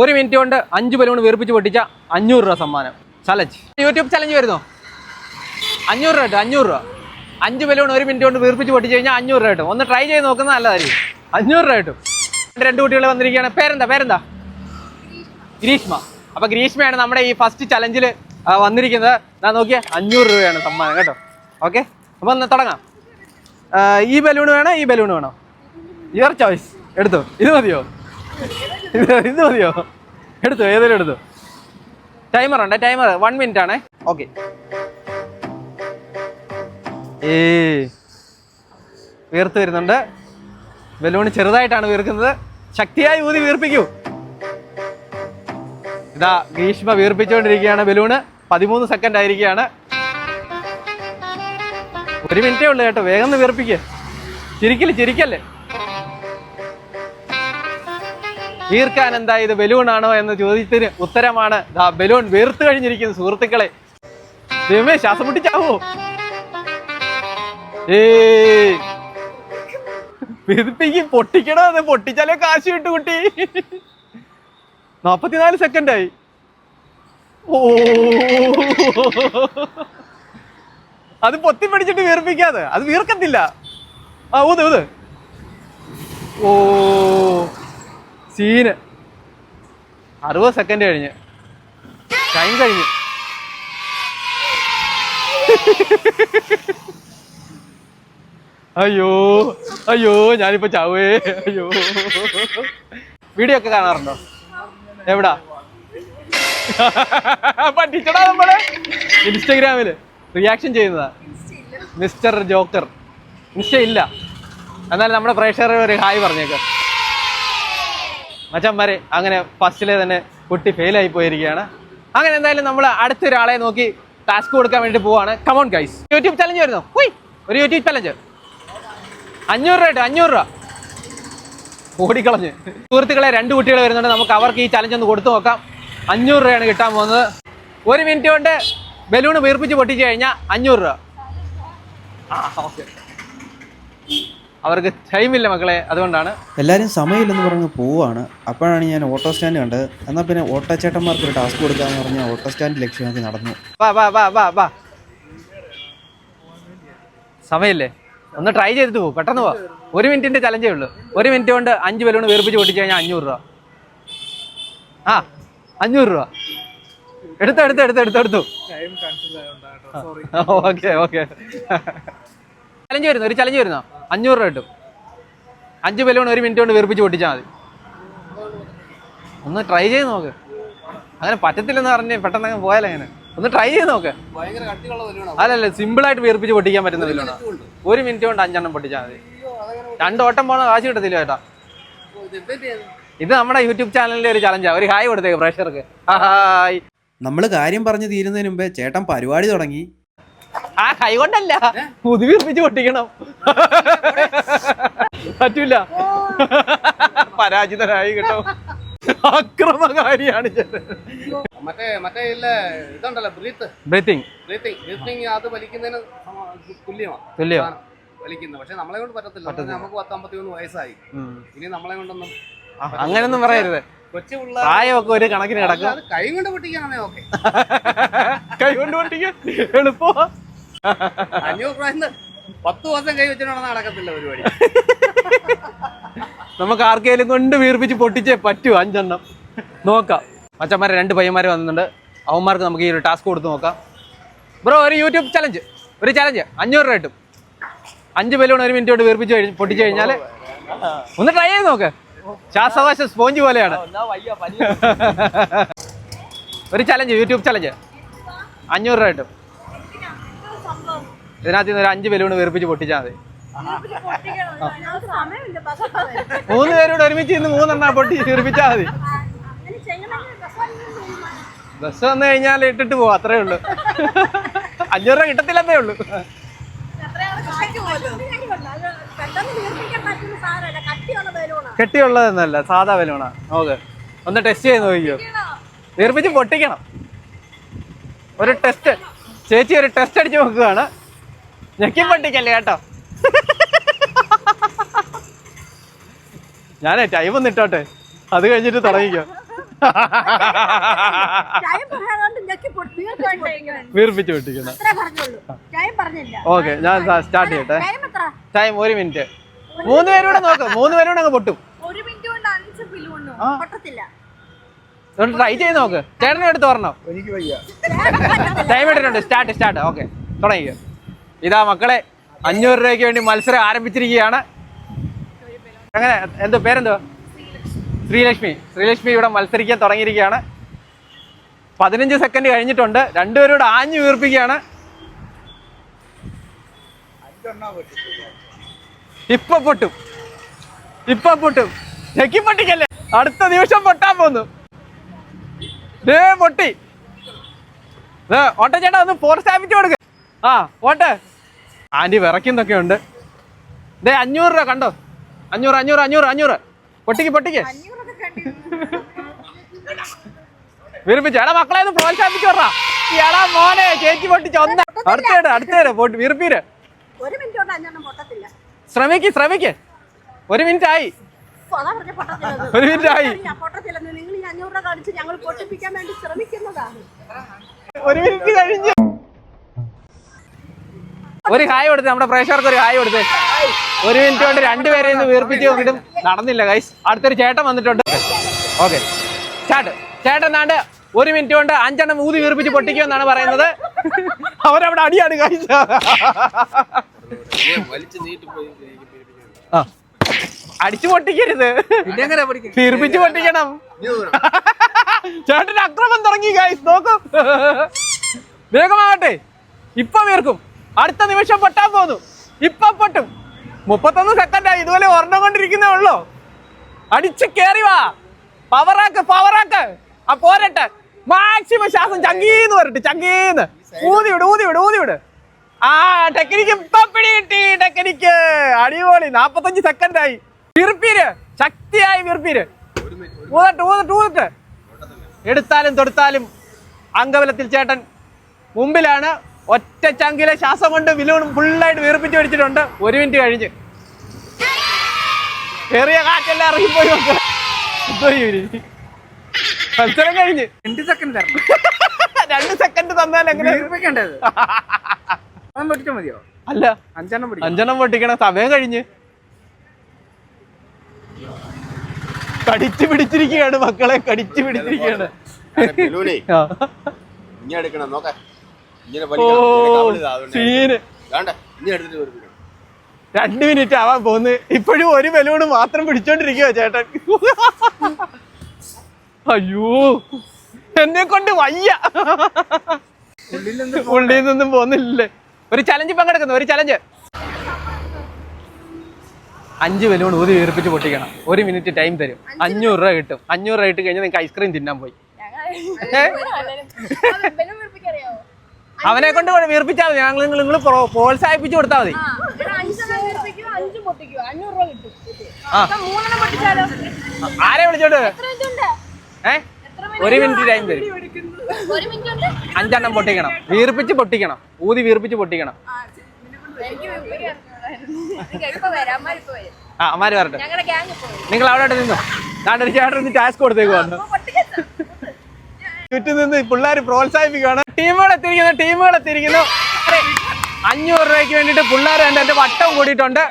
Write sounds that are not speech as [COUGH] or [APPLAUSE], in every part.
ഒരു മിനിറ്റ് കൊണ്ട് അഞ്ച് ബലൂൺ വീർപ്പിച്ച് പൊട്ടിച്ച അഞ്ഞൂറ് രൂപ സമ്മാനം. ചലഞ്ച് യൂട്യൂബ് ചലഞ്ച് വരുന്നോ? അഞ്ഞൂറ് രൂപ കിട്ടും അഞ്ഞൂറ് രൂപ. അഞ്ച് ബലൂൺ ഒരു മിനിറ്റ് കൊണ്ട് വീർപ്പിച്ച് പൊട്ടിച്ച് കഴിഞ്ഞാൽ അഞ്ഞൂറ് രൂപ കിട്ടും. ഒന്ന് ട്രൈ ചെയ്ത് നോക്കുന്നത് നല്ലതായിരിക്കും. അഞ്ഞൂറ് രൂപ കിട്ടും. രണ്ട് കുട്ടികൾ വന്നിരിക്കുകയാണ്. പേരെന്താ പേരെന്താ? ഗ്രീഷ്മ. അപ്പൊ ഗ്രീഷ്മയാണ് നമ്മുടെ ഈ ഫസ്റ്റ് ചലഞ്ചിൽ വന്നിരിക്കുന്നത്. ഞാൻ നോക്കിയേ അഞ്ഞൂറ് രൂപയാണ് സമ്മാനം കേട്ടോ. ഓക്കെ അപ്പൊ തുടങ്ങാം. ഈ ബലൂൺ വേണോ ഈ ബലൂൺ വേണോ? യുവർ ചോയ്സ് എടുത്തോ. ഇത് മതിയോ? ഇത് ഇത് മതിയോ? എടുത്തോ ഏതെങ്കിലും എടുത്തോ. ടൈമർ ഉണ്ട്? ടൈമർ വൺ മിനിറ്റ് ആണേ. ഓക്കെ ഏ വീർത്ത് വരുന്നുണ്ട്. ബലൂൺ ചെറുതായിട്ടാണ് വീർക്കുന്നത്. ശക്തിയായി ഊതി വീർപ്പിക്കൂ. ഇതാ ഗ്രീഷ്മ വീർപ്പിച്ചുകൊണ്ടിരിക്കുകയാണ് ബലൂണ്. പതിമൂന്ന് സെക്കൻഡ് ആയിരിക്കുകയാണ്. ഒരു മിനിറ്റേ ഉള്ളൂ കേട്ടോ. വേഗം വീർപ്പിക്കുക വീർപ്പിക്ക്. ചിരിക്കൽ ചിരിക്കല്ലേ? വീർക്കാൻ എന്താ ഇത് ബലൂൺ ആണോ എന്ന ചോദ്യത്തിന് ഉത്തരമാണ് ദാ ബലൂൺ വീർത്ത് കഴിഞ്ഞിരിക്കുന്നു സുഹൃത്തുക്കളെ. ദൈവമേ ശ്വാസം മുട്ടിച്ചാവോ? ഏ പൊട്ടിക്കണോ അത്? പൊട്ടിച്ചാലേ കാശ് കിട്ടു കുട്ടി. നാപ്പത്തിനാല് സെക്കൻഡായി. അത് പൊത്തി പിടിച്ചിട്ട് വീർപ്പിക്കാതെ. അത് വീർക്കത്തില്ല. ആ ഊത് ഊത്. ഓ. സീന്. അറുപത് സെക്കൻഡ് കഴിഞ്ഞ്. ടൈം കഴിഞ്ഞു. അയ്യോ അയ്യോ ഞാനിപ്പോ ചാവേ. അയ്യോ. വീഡിയോ ഒക്കെ കാണാറുണ്ടോ? എവിടാ? പഠിച്ചടാ നമ്മൾ. ഇൻസ്റ്റഗ്രാമിൽ റിയാക്ഷൻ ചെയ്യുന്നതാ. മിസ്റ്റർ ജോക്കർ ഇൻസ്റ്റ ഇല്ല. എന്നാൽ നമ്മുടെ പ്രേക്ഷകർ ഒരു ഹായ് പറഞ്ഞേക്ക്. മച്ചന്മാരെ അങ്ങനെ ഫസ്റ്റിലെ തന്നെ കുട്ടി ഫെയിലായി പോയിരിക്കുകയാണ്. അങ്ങനെ എന്തായാലും നമ്മൾ അടുത്തൊരാളെ നോക്കി ടാസ്ക് കൊടുക്കാൻ വേണ്ടി പോവാണ്. കമോൺ ഗൈസ് യൂട്യൂബ് ചലഞ്ച് വരുന്നു? ഹുയ് ഒരു യൂട്യൂബ് ചലഞ്ച് അഞ്ഞൂറ് രൂപ അഞ്ഞൂറ് രൂപ. ഓടിക്കളഞ്ഞ്. സുഹൃത്തുക്കളെ രണ്ട് കുട്ടികൾ വരുന്നുണ്ട്. നമുക്ക് അവർക്ക് ഈ ചലഞ്ച് ഒന്ന് കൊടുത്തു നോക്കാം. അഞ്ഞൂറ് രൂപയാണ് കിട്ടാൻ പോകുന്നത്. ഒരു മിനിറ്റ് കൊണ്ട് ബലൂൺ വീർപ്പിച്ച് പൊട്ടിച്ച് കഴിഞ്ഞാൽ അഞ്ഞൂറ് രൂപ. ആ ഓക്കെ അവർക്ക് ടൈമില്ല മക്കളെ അതുകൊണ്ടാണ്. എല്ലാവരും സമയമില്ലെന്ന് പറഞ്ഞ് പോവാണ്. അപ്പോഴാണ് ഞാൻ ഓട്ടോ സ്റ്റാൻഡ് കണ്ടത്. എന്നാൽ പിന്നെ ഓട്ടോ ചേട്ടന്മാർക്ക് ഒരു ടാസ്ക് കൊടുക്കാമെന്ന് പറഞ്ഞ് ഓട്ടോ സ്റ്റാൻഡ് ലക്ഷ്യമാക്കി നടന്നു. വാ വാ വാ വാ വാ. സമയമില്ലേ? ഒന്ന് ട്രൈ ചെയ്തിട്ട് പോകും പെട്ടെന്ന് പോ. ഒരു മിനിറ്റിന്റെ ചലഞ്ചേ ഉള്ളൂ. ഒരു മിനിറ്റ് കൊണ്ട് അഞ്ച് ബലൂൺ വീർപ്പിച്ച് പൊട്ടിച്ച് കഴിഞ്ഞാൽ അഞ്ഞൂറ് രൂപ. ആ അഞ്ഞൂറ് രൂപ. എടുത്തു എടുത്തു എടുത്തു എടുത്തു എടുത്തു. Okay okay. ചലഞ്ച് വരുന്നു? ഒരു ചലഞ്ച് വരുന്നോ? അഞ്ഞൂറ് രൂപ കിട്ടും. അഞ്ച് ബലൂൺ ഒരു മിനിറ്റ് കൊണ്ട് വീർപ്പിച്ച് പൊട്ടിച്ചാൽ മതി. ഒന്ന് ട്രൈ ചെയ്ത് നോക്ക്. അങ്ങനെ പറ്റത്തില്ലെന്ന് പറഞ്ഞ് പെട്ടെന്ന് അങ്ങ് പോയാലോ അങ്ങനെ. ഒന്ന് ട്രൈ ചെയ്ത് നോക്ക്. അല്ലല്ല സിമ്പിൾ ആയിട്ട് വീർപ്പിച്ച് പൊട്ടിക്കാൻ പറ്റുന്ന ബലൂണാ. ഒരു മിനിറ്റ് കൊണ്ട്. അഞ്ചെണ്ണം പൊട്ടിച്ചാൽ മതി. രണ്ട് ഓട്ടം പോണ കാശ് കിട്ടത്തില്ല ചേട്ടാ ഇത് നമ്മുടെ യൂട്യൂബ് ചാനലിന്റെ ഒരു ചലഞ്ചാ. ഒരു ഹായ് കൊടുത്തേക്ക് പ്രേക്ഷകർക്ക്. ഹായ്. നമ്മൾ കാര്യം പറഞ്ഞു തീരുന്നതിന് മുമ്പേ ചേട്ടൻ പരിപാടി തുടങ്ങി. ആ കൈ കൊണ്ടല്ല. പുതു വീർപ്പിച്ച് പൊട്ടിക്കണം. പറ്റൂല. പരാജിതരായി കേട്ടോ. അക്രമകാരിയാണ് ചേട്ടൻ മറ്റേ മറ്റേ ഇതുണ്ടല്ലോ ബ്രീത്ത്. ബ്രീത്തിങ്. ബ്രീത്തിങ്. ബ്രീത്തിങ് അത് വലിക്കുന്നതിന് സമ- തുല്യമാണ് തുല്യം സാധനം വലിക്കുന്നത്. പക്ഷെ നമ്മളെ കൊണ്ട് പറ്റത്തില്ല. നമുക്ക് വയസ്സായി. ഇനി നമ്മളെ കൊണ്ടൊന്നും അങ്ങനൊന്നും പറയരുത്. കൊച്ചു പ്രായമൊക്കെ ഒരു കണക്കിന് കിടക്കും. കൈ കൊണ്ട് പൊട്ടിക്കാണേ ഓക്കെ കൈ കൊണ്ട് പൊട്ടിക്കാൻ എളുപ്പോ കൈ നമുക്ക് ആർക്കെങ്കിലും കൊണ്ട് വീർപ്പിച്ച് പൊട്ടിച്ചേ പറ്റൂ അഞ്ചെണ്ണം. നോക്കാം. അച്ഛന്മാരെ രണ്ട് പയ്യന്മാർ വന്നിട്ടുണ്ട്. അവന്മാർക്ക് നമുക്ക് ഈ ഒരു ടാസ്ക് കൊടുത്ത് നോക്കാം. ബ്രോ ഒരു യൂട്യൂബ് ചലഞ്ച് ഒരു ചലഞ്ച് അഞ്ഞൂറ് രൂപ കിട്ടും. അഞ്ച് ബലൂൺ ഒരു മിനിറ്റ് കൊണ്ട് വീർപ്പിച്ച് കഴിഞ്ഞ് പൊട്ടിച്ച് കഴിഞ്ഞാൽ ഒന്ന് ട്രൈ ചെയ്ത് നോക്ക്. ശ്വാസവാശ സ്പോഞ്ച് പോലെയാണ്. ഒരു ചലഞ്ച് യൂട്യൂബ് ചലഞ്ച് അഞ്ഞൂറ് രൂപ കിട്ടും. ഇതിനകത്ത് നിന്ന് ഒരു അഞ്ച് ബലൂൺ വീർപ്പിച്ച് പൊട്ടിച്ചാൽ മതി. മൂന്ന് പേരോട് ഒരുമിച്ച് ഇന്ന് മൂന്നെണ്ണ പൊട്ടി വീർപ്പിച്ചാൽ മതി. ബസ് വന്നു കഴിഞ്ഞാൽ ഇട്ടിട്ട് പോവാ അത്രേ ഉള്ളൂ. അഞ്ഞൂറ് രൂപ കിട്ടത്തില്ലെന്നേ ഉള്ളൂ. കെട്ടിയുള്ളതെന്നല്ല സാധാ ബലൂണാ. നോക്ക് ഒന്ന് ടെസ്റ്റ് ചെയ്ത് നോക്കിയോ വീർപ്പിച്ച് പൊട്ടിക്കണം. ഒരു ടെസ്റ്റ് ചേച്ചി ഒരു ടെസ്റ്റ് അടിച്ച് നോക്കുകയാണ്. ഞെക്കി പൊട്ടിക്കല്ലേ കേട്ടോ? ഞാനേ ടൈം ഒന്ന് ഇട്ടോട്ടെ. അത് കഴിഞ്ഞിട്ട് തുടങ്ങിക്കോ. ടൈം പറയാണ്ട് ഞെക്കി പൊട്ടി വീർപ്പിച്ച് പൊട്ടിക്കണം ഓക്കെ ഞാൻ സ്റ്റാർട്ട് ചെയ്യട്ടെ. ടൈം ടൈം ഒരു മിനിറ്റ് മൂന്ന് പേരൂടെ നോക്ക്. മൂന്ന് പേരൂടെ അങ്ങ് പൊട്ടും. ട്രൈ ചെയ്ത് നോക്ക്. ചേട്ടനെ എടുത്ത് പറഞ്ഞോ എനിക്ക് വയ്യ. ടൈം ഇട്ടിട്ടുണ്ട്. സ്റ്റാർട്ട് സ്റ്റാർട്ട് ഓക്കെ തുടങ്ങിക്കോ. ഇതാ മക്കളെ അഞ്ഞൂറ് രൂപയ്ക്ക് വേണ്ടി മത്സരം ആരംഭിച്ചിരിക്കുകയാണ്. അങ്ങനെ എന്തോ പേരെന്തോ? ശ്രീലക്ഷ്മി. ശ്രീലക്ഷ്മി ഇവിടെ മത്സരിക്കാൻ തുടങ്ങിയിരിക്കുകയാണ്. പതിനഞ്ച് സെക്കൻഡ് കഴിഞ്ഞിട്ടുണ്ട്. രണ്ടുപേരും കൂടെ ആഞ്ഞു വീർപ്പിക്കുകയാണ്. ഇപ്പൊ പൊട്ടും. ഇപ്പൊ പൊട്ടും. ചെക്കി പൊട്ടിക്കല്ലേ? അടുത്ത നിമിഷം പൊട്ടാൻ പോന്നു. ദേ പൊട്ടി. ഓട്ടോ ഓട്ടച്ചേട്ടാ ഒന്ന് പ്രോത്സാഹിപ്പിച്ചു കൊടുക്ക്. ആ പോട്ടെ. ആന്റി വിറയ്ക്കുന്നൊക്കെ ഉണ്ട് ദേ അഞ്ഞൂറ് രൂപ കണ്ടോ? അഞ്ഞൂറ് അഞ്ഞൂറ് അഞ്ഞൂറ് അഞ്ഞൂറ്. പൊട്ടിക്ക് പൊട്ടിക്ക്. വീർപ്പിച്ചു. എടാ മക്കളെ ഒന്ന് പ്രോത്സാഹിപ്പിച്ചു പറ എടാ മോനെ ചേച്ചി പൊട്ടിച്ച് ഒന്ന്. അടുത്തേട് അടുത്തേട് പൊട്ടി വീർപ്പീര്. ശ്രമിക്ക് ശ്രമിക്ക്. ഒരു മിനിറ്റ് ആയി ഒരു മിനിറ്റ് ആയി ഒരു മിനിറ്റ് കഴിഞ്ഞു. ഒരു ഹായ് കൊടുത്ത് നമ്മുടെ പ്രേക്ഷകർക്ക് ഒരു ഹായ് കൊടുത്ത് ഒരു മിനിറ്റ് കൊണ്ട് രണ്ടുപേരെ ഇന്ന് വീർപ്പിച്ച് നോക്കിയിട്ടും നടന്നില്ല ഗൈസ് അടുത്തൊരു ചേട്ടൻ വന്നിട്ടുണ്ട്. ഓക്കെ സ്റ്റാർട്ട് ചേട്ടൻ നാണ്ട് ഒരു മിനിറ്റ് കൊണ്ട് അഞ്ചെണ്ണം ഊതി വീർപ്പിച്ച് പൊട്ടിക്കുമെന്നാണ് പറയുന്നത്. അവരവിടെ അടിയാണ് ഗൈസ് ആ. അടിച്ചു പൊട്ടിക്കരുത്. വീർപ്പിച്ച് പൊട്ടിക്കണം. ചേട്ടൻ അക്രമം തുടങ്ങി ഗൈസ് നോക്കൂ. വേഗമാകട്ടെ. ഇപ്പൊ വീർക്കും. അടുത്ത നിമിഷം പൊട്ടാൻ പോന്നു. ഇപ്പൊ പൊട്ടും. മുപ്പത്തൊന്ന് സെക്കൻഡായി ഇതുപോലെ ഒരെണ്ണം കൊണ്ടിരിക്കുന്നേ ഉള്ളൂ. അടിച്ച് കേറി വാ. പവറാക്ക് പവറാക്ക് ആ പോരട്ടെ. മാക്സിമം ശ്വാസം ചങ്കീന്ന് വരട്ടെ ചങ്കീന്ന്. ഊതി വിട് ഊതി വിട് ഊതി വിട്. ആ ടെക്നിക്ക് ഇപ്പൊ പിടി കിട്ടി ടെക്നിക്ക് അടിപൊളി. നാപ്പത്തഞ്ച് സെക്കൻഡായി വിർപ്പീര്. ശക്തിയായി വിർപ്പീര്. ഊതട്ട് ഊതട്ട് ഊതട്ട്. എടുത്താലും തൊടുത്താലും അംഗബലത്തിൽ ചേട്ടൻ മുമ്പിലാണ്. ഒറ്റ ചങ്കിലെ ശ്വാസം കൊണ്ട് വിലൂണും ഫുള്ളായിട്ട് വീർപ്പിച്ച് പിടിച്ചിട്ടുണ്ട്. ഒരു മിനിറ്റ് കഴിഞ്ഞ്. ചെറിയ കാറ്റെല്ലാം ഇറങ്ങിപ്പോയി. മത്സരം കഴിഞ്ഞ്. രണ്ട് സെക്കൻഡ് തരണം. [LAUGHS] രണ്ട് സെക്കൻഡ് തന്നാൽ എങ്ങനെ? വീർപ്പിക്കണ്ടത്. അതൊന്നും പൊട്ടിച്ചാൽ മതിയോ? അല്ല. അഞ്ചെണ്ണം അഞ്ചെണ്ണം പൊട്ടിക്കണ സമയം കഴിഞ്ഞ്. കടിച്ചു പിടിച്ചിരിക്കുകയാണ് മക്കളെ കടിച്ചു പിടിച്ചിരിക്കുകയാണ്. നോക്ക. സീന്. രണ്ട് മിനിറ്റ് ആവാൻ പോന്ന് ഇപ്പോഴും ഒരു ബലൂണ് മാത്രം പിടിച്ചോണ്ടിരിക്കുക ചേട്ടൻ. അയ്യോ എന്നെ കൊണ്ട് വയ്യ. ഉള്ളിൽ നിന്നും പോന്നില്ലേ ഒരു ചലഞ്ച് പങ്കെടുക്കുന്നു ഒരു ചലഞ്ച് അഞ്ച് ബലൂൺ ഊതി വീർപ്പിച്ച് പൊട്ടിക്കണം. ഒരു മിനിറ്റ് ടൈം തരും. അഞ്ഞൂറ് രൂപ കിട്ടും. അഞ്ഞൂറ് രൂപ ഇട്ട് കഴിഞ്ഞാൽ നിങ്ങൾക്ക് ഐസ്ക്രീം തിന്നാൻ പോയി? അവനെ കൊണ്ട് വീർപ്പിച്ചാൽ മതി. ഞങ്ങൾ നിങ്ങൾ പ്രോത്സാഹിപ്പിച്ചു കൊടുത്താൽ മതി. ആരെ വിളിച്ചോണ്ട്? ഏ? ഒരു മിനിറ്റ് ടൈം തരും. അഞ്ചെണ്ണം പൊട്ടിക്കണം. വീർപ്പിച്ച് പൊട്ടിക്കണം. ഊതി വീർപ്പിച്ച് പൊട്ടിക്കണം. ആ അമ്മാര് പറഞ്ഞു നിങ്ങൾ അവിടെ നിന്നു. നാട്ടൊരു ചേട്ടൻ ടാസ്ക് കൊടുത്തേക്ക് വന്നു. ചുറ്റും നിന്ന് പിള്ളേർ പ്രോത്സാഹിപ്പിക്കുകയാണ്. ടീമുകൾ എത്തിയിരിക്കുന്നു ടീമുകൾ എത്തിയിരിക്കുന്നു അഞ്ഞൂറ് രൂപയ്ക്ക് വേണ്ടിയിട്ട് പിള്ളേർ ഉണ്ട് എന്റെ വട്ടം കൂടിയിട്ടുണ്ട്.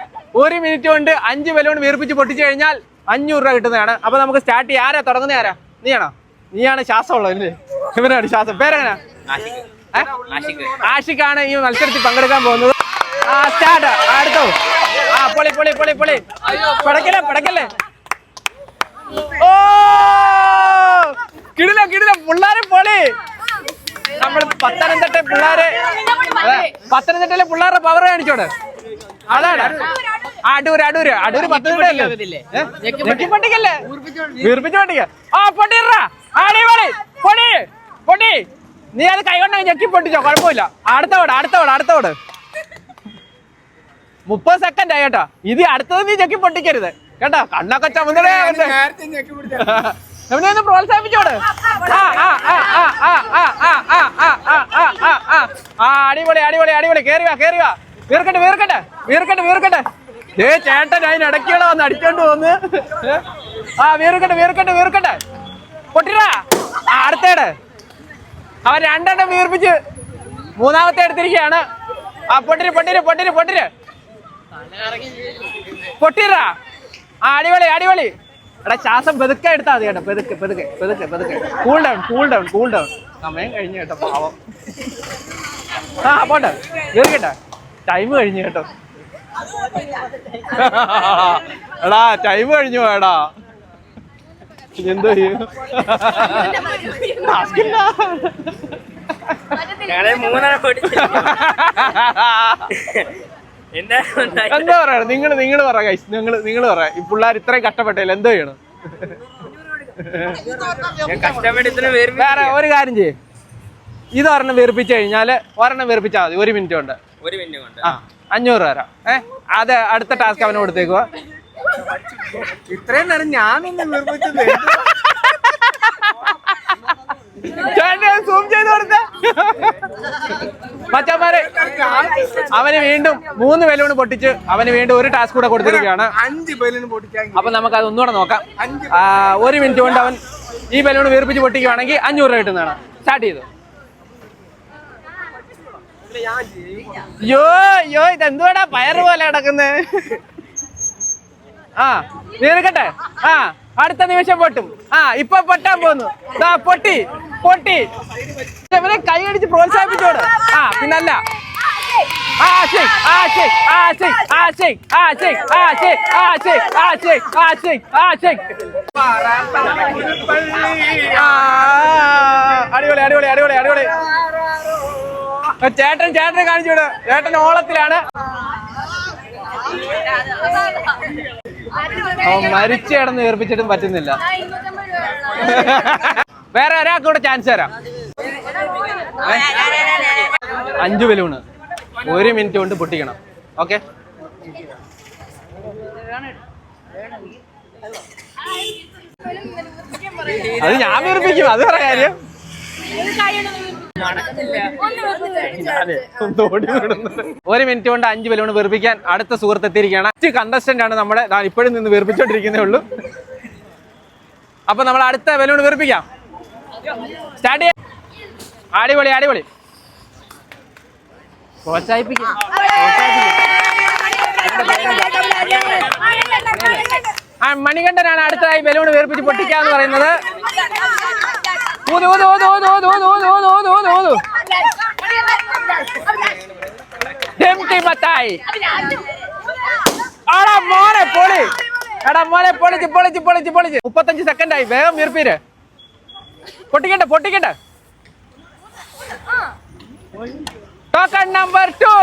ഒരു മിനിറ്റ് കൊണ്ട് അഞ്ച് ബലൂൺ വീർപ്പിച്ച് പൊട്ടിച്ചു കഴിഞ്ഞാൽ അഞ്ഞൂറ് രൂപ കിട്ടുന്നതാണ്. അപ്പോൾ നമുക്ക് സ്റ്റാർട്ട് ചെയ്യാം. ആരാ തുടങ്ങുന്ന ആരാ? നീയാണോ? നീയാണ് ശ്വാസം ഉള്ളത് ഇവനാണ് ശ്വാസം. പേരെങ്ങനാ? ആഷിക്കാണ് ഈ മത്സരത്തിൽ പങ്കെടുക്കാൻ പോകുന്നത്. ആ സ്റ്റാർട്ട് അടുത്തോ? ആ പൊളി പൊളി പൊളി പൊളി. പടക്കല്ലേ പടക്കല്ലേ? ഓ! കിടില കിടില. പിള്ളേരെ പൊളി. നമ്മൾ പത്തനംതിട്ട പിള്ളേരെ പത്തനംതിട്ടയിലെ പിള്ളേരുടെ പവർ കാണിച്ചോടെ. അതാണ്. അടൂര് അടൂര്. അടൂര് പത്തനംതിട്ടല്ലേ വീർപ്പിച്ച് പൊട്ടിക്ക ആ പൊട്ടിറാ അടിപൊളി. പൊടി പൊടി. നീ അത് കൈകൊണ്ട് ഞെക്കി പൊട്ടിച്ചോ കുഴപ്പമില്ല. അടുത്തോട് അടുത്ത ഓട് മുപ്പത് സെക്കൻഡ് ആയി കേട്ടോ. ഇത് അടുത്തത് നീ ഞെക്കി പൊട്ടിക്കരുത് കേട്ടോ? കണ്ണൊക്കെ ചുമന്നടേ [LAUGHS] എവിടെ ഒന്ന് പ്രോത്സാഹിപ്പിച്ചോട് ആ അടിപൊളി അടിപൊളി അടിപൊളി കേറി വാ കേറി വാ വീർക്കട്ടെ വീർക്കട്ടെ വീർക്കട്ടെ വീർക്കട്ടെ ഏ ചേട്ടൻ അതിന് ഇടയ്ക്കുള്ള വന്ന് അടിച്ചോണ്ട് വന്ന് ആ വീർക്കട്ടെ വീർക്കട്ടെ വീർക്കട്ടെ പൊട്ടിരാ അടുത്തേട് അവൻ രണ്ടെണ്ണം വീർപ്പിച്ച് മൂന്നാമത്തെ എടുത്തിരിക്കുകയാണ് ആ പൊട്ടിര് പൊട്ടിര് പൊട്ടിര് പൊട്ടിര് പൊട്ടിരാ ആ അടിപൊളി അടിപൊളി എടാ ശ്വാസം പെതുക്കെ എടുത്താൽ മതി കേട്ടോ. പെതുക്കെ പെതുക്കെ പെതുക്കെ പെതുക്കെ cool down cool down cool down സമയം കഴിഞ്ഞു കേട്ടോ പാവം. ആ പോട്ടെ. വീർക്കട്ടെ ടൈം കഴിഞ്ഞു കേട്ടോ. എടാ ടൈം കഴിഞ്ഞു എടാ എന്തോ ചെയ്യും. [LAUGHS] എന്താ പറയണ നിങ്ങൾ നിങ്ങൾ പറ ഗൈസ് നിങ്ങൾ നിങ്ങൾ പറ. ഈ പിള്ളേർ ഇത്രയും കഷ്ടപ്പെട്ടില്ല എന്തോ ചെയ്യണം? ഞാൻ കഷ്ടപ്പെട്ട് ഇത്ര വേറെ ഒരു കാര്യം ചെയ്യേ. ഇത് ഒരെണ്ണം വീർപ്പിച്ച് കഴിഞ്ഞാൽ ഒരെണ്ണം വീർപ്പിച്ചാൽ മതി. ഒരു മിനിറ്റ് കൊണ്ട്. ഒരു മിനിറ്റ് കൊണ്ട്. ആ അഞ്ഞൂറ് തരാം. ഏ അത് അടുത്ത ടാസ്ക് അവന് കൊടുത്തേക്കുക ഇത്രയും നേരം ഞാനൊന്നും നിർമ്മിച്ചത് സൂം ചെയ്ത് കൊടുത്ത. മച്ചന്മാരെ അവന് വീണ്ടും മൂന്ന് ബലൂൺ പൊട്ടിച്ച് അവന് വീണ്ടും ഒരു ടാസ്ക് കൂടെ കൊടുത്തിരിക്കുകയാണ്. അഞ്ച് ബലൂൺ പൊട്ടിക്കാൻ അപ്പൊ നമുക്ക് അത് ഒന്നുകൂടെ നോക്കാം. ഒരു മിനിറ്റ് കൊണ്ട് അവൻ ഈ ബലൂൺ വീർപ്പിച്ച് പൊട്ടിക്കുകയാണെങ്കിൽ അഞ്ഞൂറ് രൂപ കിട്ടുന്നതാണ്. സ്റ്റാർട്ട് ചെയ്തു. യോ യോ ഇതെന്തുവാടാ? പയറ് പോലെ കിടക്കുന്നേ. ആ വീർക്കട്ടെ ആ അടുത്ത നിമിഷം പൊട്ടും. ആ ഇപ്പൊ പൊട്ടാൻ പോന്നു. പൊട്ടി. പൊട്ടി. ഇവരെ കൈ അടിച്ച് പ്രോത്സാഹിപ്പിച്ചോട്. ആ പിന്നല്ല. ആ ശരി ആ ശരി ആ ശരി ആ ശരി ആ ശരി ആ ശരി ആ ശരി ആ ശരി ആ ശരി ആ ശരി ആ, അടിപൊളി അടിപൊളി അടിപൊളി അടിപൊളി. ചേട്ടൻ ചേട്ടനെ കാണിച്ചു വിട്. ചേട്ടൻ ഓളത്തിലാണ്. മരിച്ചു കിടന്ന് ഏർപ്പിച്ചിട്ടും പറ്റുന്നില്ല. വേറെ ഒരാൾക്കൂടെ ചാൻസ് തരാം. അഞ്ചു ബലൂണ്. ഒരു മിനിറ്റ് കൊണ്ട് പൊട്ടിക്കണം. ഓക്കെ അത് ഞാൻ വീർപ്പിക്കും. അത് പറയാ കാര്യം. ഒരു മിനിറ്റ് കൊണ്ട് അഞ്ച് ബലൂൺ വെറുപ്പിക്കാൻ അടുത്ത സുഹൃത്ത് എത്തിയിരിക്കുകയാണ്. അഞ്ച് കണ്ടസ്റ്റന്റ് ആണ് നമ്മുടെ ഞാൻ ഇപ്പോഴും നിന്ന് വെറുപ്പിച്ചോണ്ടിരിക്കുന്നേ ഉള്ളൂ. അപ്പൊ നമ്മൾ അടുത്ത ബലൂൺ വെറുപ്പിക്കാം സ്റ്റാർട്ട് ചെയ്യാം. അടിപൊളി അടിപൊളി. പ്രോത്സാഹിപ്പിക്കും. മണികണ്ഠനാണ് അടുത്തതായി ബലൂൺ വേർപ്പിച്ച് പൊട്ടിക്കാന്ന് പറയുന്നത്. ഊത് ഊത് ഊത് ഊത് ഊത് ഊത് ഊത് ഊത് ഊത് ഊത് ഊത് ഡെംറ്റി മത്തായി ആടാ മോനെ പൊളി എടാ മോനെ പൊളിച്ച് പൊളിച്ച് പൊളിച്ച് പൊളിച്ച് മുപ്പത്തഞ്ച് സെക്കൻഡ് ആയി വേഗം വീർപ്പീര് പൊട്ടിക്കണ്ട പൊട്ടിക്കണ്ട ടോക്കൺ നമ്പർ ടു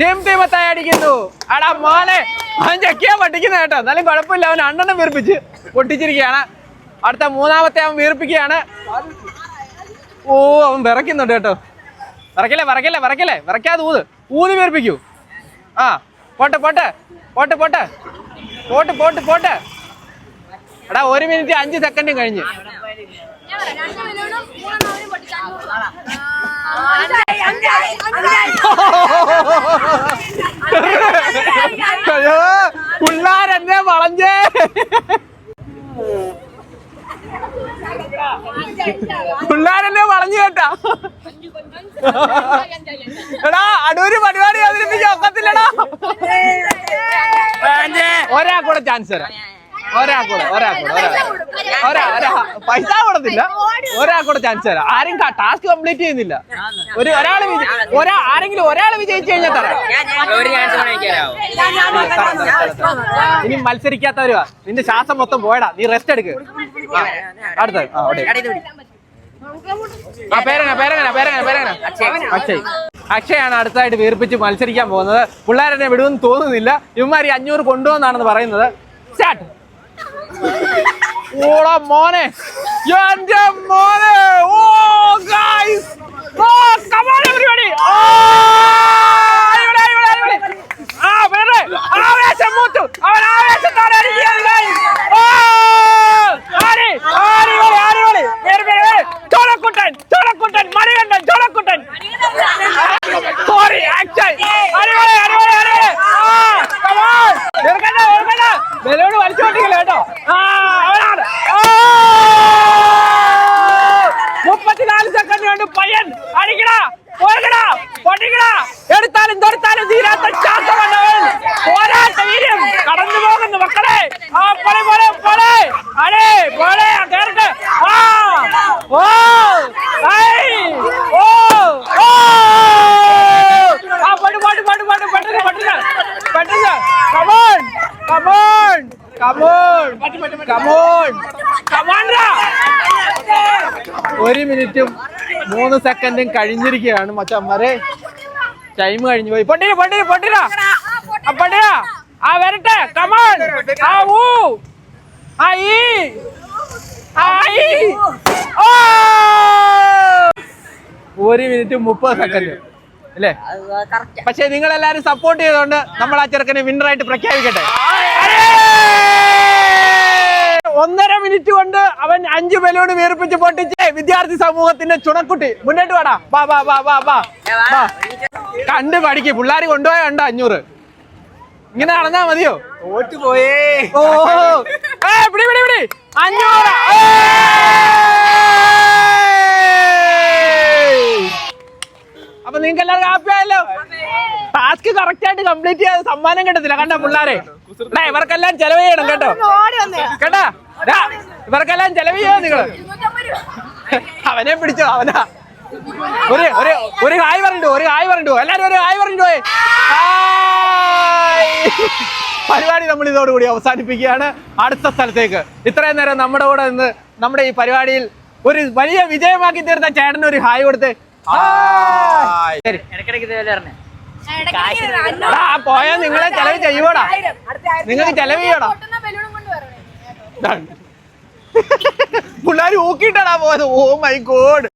ഡിംറ്റി മത്തായി അടിക്കുന്നു എടാ മോനെ അവൻ ചെക്കിയാ പൊട്ടിക്കുന്ന കേട്ടോ എന്നാലും കുഴപ്പമില്ല അവൻ അണ്ണനെ വീർപ്പിച്ച് പൊട്ടിച്ചിരിക്കുകയാണ് അടുത്ത മൂന്നാമത്തെ അവൻ വീർപ്പിക്കുകയാണ്. ഓ അവൻ വിറയ്ക്കുന്നുണ്ട് കേട്ടോ. വിറക്കല്ലേ വിറക്കല്ലേ വിറക്കല്ലേ വിറയ്ക്കാതെ ഊത്. ഊത് വീർപ്പിക്കൂ. ആ പോട്ടെ പോട്ടെ പോട്ടെ പോട്ടെ. പോട്ട് പോട്ട് പോട്ടെ. എടാ ഒരു മിനിറ്റ് അഞ്ച് സെക്കൻഡും കഴിഞ്ഞ്. പിള്ളാരെന്നെ വളഞ്ഞേ. പിള്ളാരെന്നെ വളഞ്ഞു കേട്ടാ. എടാ അടൂര് പരിപാടി അവതരിപ്പിക്കാൻ ഒക്കത്തില്ലടാ. ഒരാ കൂടെ ചാൻസ് തരാം. ഒരാ കൂടെ ഒരാ ഒരാ പൈസ കൊടുത്തില്ല. ഒരാ കൂടെ ചാൻസ് തരാം. ആരും ടാസ്ക് കംപ്ലീറ്റ് ചെയ്യുന്നില്ല. ഒരു ഒരാൾ ഒരാ ആരെങ്കിലും ഒരാൾ വിജയിച്ചു കഴിഞ്ഞാൽ തരാം. ഇനി മത്സരിക്കാത്തവരുവാ. നിന്റെ ശ്വാസം മൊത്തം പോയടാ. നീ റെസ്റ്റ് എടുക്ക്. അടുത്ത ആ പേരങ്ങന പേരങ്ങന പേരങ്ങന പേരെങ്ങനെ. അക്ഷയ് അക്ഷയാണ് അടുത്തായിട്ട് വീർപ്പിച്ച് മത്സരിക്കാൻ പോകുന്നത്. പിള്ളേരെന്നെ വിടുമെന്ന് തോന്നുന്നില്ല. ഇവന്മാർ ഈ അഞ്ഞൂറ് കൊണ്ടുവന്നാണെന്ന് പറയുന്നത്. സ്റ്റാർട്ട്. ഓടാ മോനെ. എന്റെ മോനെ. ഓ ഗൈസ് மணிகண்டன் சோழக்குட்டன் சாரி ஆக்சன் அறிவாளி அறிவாளி ഒരു മിനിറ്റും മൂന്ന് സെക്കൻഡും കഴിഞ്ഞിരിക്കുകയാണ് മച്ചന്മാരെ. ടൈം കഴിഞ്ഞു പോയി. പൊട്ടിര പൊട്ടിര പൊട്ടിര ആ പൊട്ടിര ആ വരട്ടെ. കമോൺ ആ ഊ. ആ ഈ. ആ ഈ. ഓ. ഒരു മിനിറ്റ് മുപ്പത് സെക്കൻഡ്. അല്ലേ? പക്ഷെ നിങ്ങൾ എല്ലാരും സപ്പോർട്ട് ചെയ്തോണ്ട് നമ്മൾ ആ ചെറുക്കനെ വിന്നറായിട്ട് പ്രഖ്യാപിക്കട്ടെ! ഒന്നര മിനിറ്റ് കൊണ്ട് അവൻ അഞ്ച് ബലൂൺ വീർപ്പിച്ച് പൊട്ടിച്ച് വിദ്യാർത്ഥി സമൂഹത്തിന്റെ ചുണക്കുട്ടി. മുന്നോട്ട് വാടാ. വാ വാ വാ വാ വാ. വാ. കണ്ട് പഠിക്ക്. പിള്ളേർ കൊണ്ടുപോയ കണ്ട അഞ്ഞൂറ്? ഇങ്ങനെ നടന്നാ മതിയോ? തോറ്റുപോയേ ഓ. ഏ, പിടി പിടി പിടി. അഞ്ഞൂറ്. അപ്പൊ നിങ്ങൾക്ക് എല്ലാവർക്കും ഹാപ്പി ആയല്ലോ? ടാസ്ക് കറക്റ്റ് ആയിട്ട് കംപ്ലീറ്റ് ചെയ്യാതെ സമ്മാനം കിട്ടത്തില്ല. കണ്ട പിള്ളേരെ? ഇവർക്കെല്ലാം ചെലവ് ചെയ്യണം കേട്ടോ. കേട്ടാ? ഇവർക്കെല്ലാം ചെലവ് ചെയ്യോ നിങ്ങൾ? അവനെ പിടിച്ചോ അവനാ. ഒരു ഒരു ഒരു ഹായ് പറഞ്ഞു ഒരു ഹായ് പറഞ്ഞു എല്ലാരും ഒരു ഹായ് പറഞ്ഞു പരിപാടി നമ്മൾ ഇതോടുകൂടി അവസാനിപ്പിക്കുകയാണ്. അടുത്ത സ്ഥലത്തേക്ക്. ഇത്രയും നേരം നമ്മുടെ കൂടെ നിന്ന് നമ്മുടെ ഈ പരിപാടിയിൽ ഒരു വലിയ വിജയമാക്കി തീർത്ത ചേട്ടന് ഒരു ഹായ് കൊടുത്ത്. പോയാ നിങ്ങളെ ചെലവ് ചെയ്യൂടാ നിങ്ങൾക്ക് ചെലവ് ചെയ്യണം. പിള്ളേർ ഊക്കിയിട്ടാടാ പോയത്. Oh my God